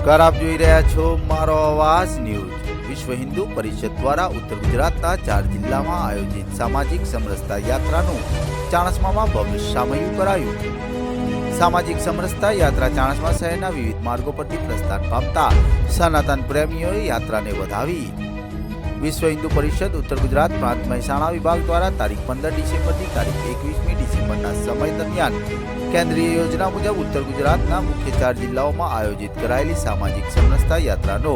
નમસ્કાર, આપ જોઈ રહ્યા છો મારો અવાજ ન્યૂઝ. વિશ્વ હિન્દુ પરિષદ દ્વારા ઉત્તર ગુજરાતના ચાર જિલ્લામાં આયોજિત સામાજિક સમરસતા યાત્રાનું ચાણસ્મામાં ભવ્ય સામયું કરાયું. સામાજિક સમરસતા યાત્રા ચાણસ્મા શહેરના વિવિધ માર્ગો પરથી પ્રસ્થાન પામતા સનાતન પ્રેમીઓએ યાત્રાને વધાવી વિશ્વ હિન્દુ પરિષદ, ઉત્તર ગુજરાત પ્રાંત મહેસાણા વિભાગ દ્વારા તારીખ પંદર ડિસેમ્બરથી તારીખ એકવીસમી ડિસેમ્બરના સમય દરમિયાન કેન્દ્રીય યોજના મુજબ ઉત્તર ગુજરાતના મુખ્ય ચાર જિલ્લાઓમાં આયોજિત કરાયેલી સામાજિક સમરસતા યાત્રાનો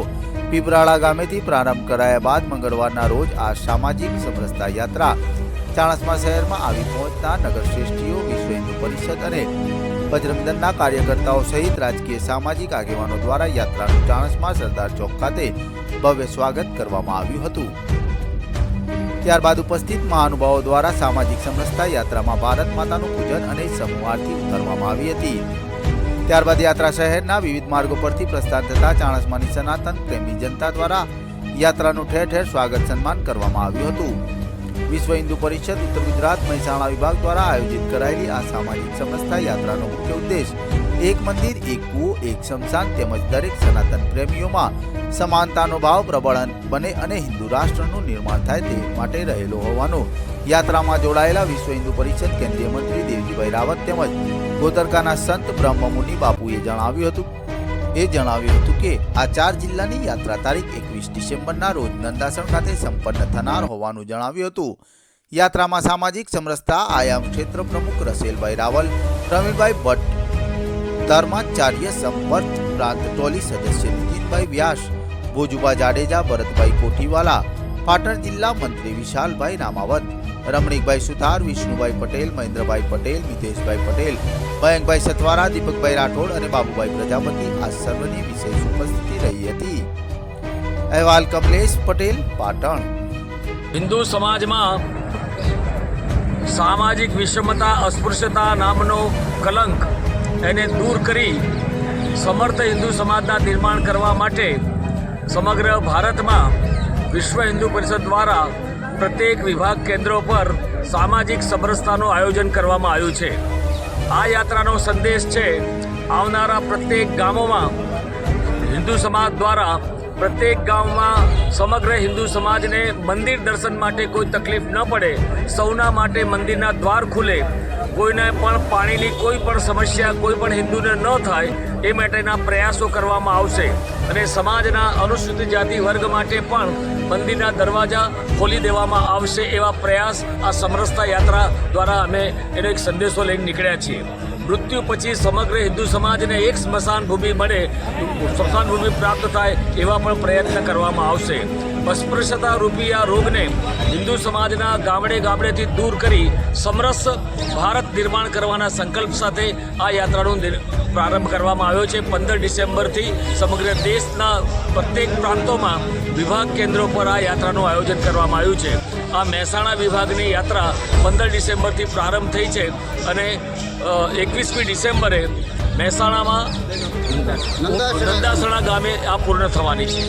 પીપરાળા ગામેથી પ્રારંભ કરાયા બાદ મંગળવારના રોજ આ સામાજિક સમરસતા યાત્રા ચાણસ્મા શહેરમાં આવી પહોંચતા નગરશ્રેષ્ઠીઓ, વિશ્વ હિન્દુ પરિષદ અને બજરંગદળના કાર્યકર્તાઓ સહિત રાજકીય સામાજિક આગેવાનો દ્વારા યાત્રાનું ચાણસમાં સરદાર ચોક ખાતે ભવ્ય સ્વાગત કરવામાં આવ્યું હતું. ત્યારબાદ ઉપસ્થિત મહાનુભાવો દ્વારા સામાજિક સમરસતા યાત્રામાં ભારત માતાનું પૂજન અને સમૂહ આરતી ઉતારવામાં આવી હતી. ત્યારબાદ યાત્રા શહેરના વિવિધ માર્ગો પરથી પ્રસ્થાન થતા ચાણસમાની સનાતન પ્રેમી જનતા દ્વારા યાત્રાનું ઠેર ઠેર સ્વાગત સન્માન કરવામાં આવ્યું હતું. વિશ્વ હિન્દુ પરિષદ ઉત્તર ગુજરાત મહેસાણા વિભાગ દ્વારા આયોજિત કરાયેલી આ સામાજિક સમરસતા યાત્રાનો મુખ્ય ઉદ્દેશ એક મંદિર, એક કૂવો, એક શમશાન તેમજ દરેક સનાતન પ્રેમીઓમાં સમાનતાનો ભાવ પ્રબળ બને અને હિન્દુ રાષ્ટ્રનું નિર્માણ થાય તે માટે રહેલો હોવાનો. યાત્રામાં જોડાયેલા વિશ્વ હિન્દુ પરિષદ કેન્દ્રીય મંત્રી દેવજીભાઈ રાવત તેમજ ગોતરકાના સંત બ્રહ્મમુનિ બાપુએ જણાવ્યું હતું એ જણાવ્યું હતું કે આ ચાર જિલ્લાની યાત્રા તારીખ એકવીસ ડિસેમ્બરના રોજ નંદાસણ ખાતે સંપન્ન થનાર હોવાનું જણાવ્યું હતું. યાત્રામાં સામાજિક સમરસતા, આયામ ક્ષેત્ર પ્રમુખ રસેલભાઈ રાવલ, પ્રવીણભાઈ ભટ્ટ, ધર્માચાર્ય સંપર્ક પ્રાંત ટોલી સદસ્ય નીતિનભાઈ વ્યાસ ભોજુબા જાડેજા, ભરતભાઈ કોઠીવાલા, પાટણ જિલ્લા મંત્રી વિશાલભાઈ રામાવત રમણીકભાઈ સુથાર, વિષ્ણુભાઈ પટેલ, મહેન્દ્રભાઈ પટેલ, મિતેશભાઈ પટેલ, મયંકભાઈ સતવારા દીપકભાઈ રાઠોડ અને બાબુભાઈ પ્રજાપતિ આ સર્વની વિશેષ ઉપસ્થિતિ રહી હતી. અહેવાલ કમલેશ પટેલ, પાટણ. હિન્દુ સમાજમાં સામાજિક વિષમતા, અસ્પૃશ્યતા નામનો કલંક એને દૂર કરી સમર્થ હિન્દુ સમાજના નિર્માણ કરવા માટે સમગ્ર ભારતમાં વિશ્વ હિન્દુ પરિષદ દ્વારા પ્રત્યેક વિભાગ કેન્દ્રો પર સામાજિક સમરસતાનું આયોજન કરવામાં આવ્યું છે. આ યાત્રાનો સંદેશ છે, આવનારા પ્રત્યેક ગામોમાં. હિન્દુ સમાજ દ્વારા પ્રત્યેક ગામમાં સમગ્ર હિન્દુ સમાજને મંદિર દર્શન માટે કોઈ તકલીફ ન પડે. સૌના માટે મંદિરના દ્વાર ખુલે. કોઈને પણ પાણીની કોઈ પણ સમસ્યા, કોઈ પણ હિન્દુને ન થાય એ માટેના પ્રયાસો કરવામાં આવશે. અને સમાજના અનુસૂચિત જાતિ વર્ગ માટે પણ મંદિરના દરવાજા ખોલી દેવામાં આવશે એવા પ્રયાસ આ સમરસતા યાત્રા દ્વારા અમે એનો એક સંદેશો લઈને નીકળ્યા છીએ. મૃત્યુ પછી સમગ્ર હિન્દુ સમાજને એક સ્મશાન ભૂમિ મળે, સ્મશાન ભૂમિ પ્રાપ્ત થાય એવા પણ પ્રયત્ન કરવામાં આવશે. અસ્પૃશ્યતા રૂપી આ રોગને હિન્દુ સમાજના ગામડે ગામડેથી દૂર કરી સમરસ ભારત નિર્માણ કરવાના સંકલ્પ સાથે આ યાત્રાનો પ્રારંભ કરવામાં આવ્યો છે પંદર ડિસેમ્બરથી સમગ્ર દેશના પ્રત્યેક પ્રાંતોમાં વિભાગ કેન્દ્રો પર આ યાત્રાનું આયોજન કરવામાં આવ્યું છે. આ મહેસાણા વિભાગની યાત્રા પંદર ડિસેમ્બરથી પ્રારંભ થઈ છે અને એકવીસમી ડિસેમ્બરે મહેસાણામાં નંદાસણા ગામે આ પૂર્ણ થવાની છે.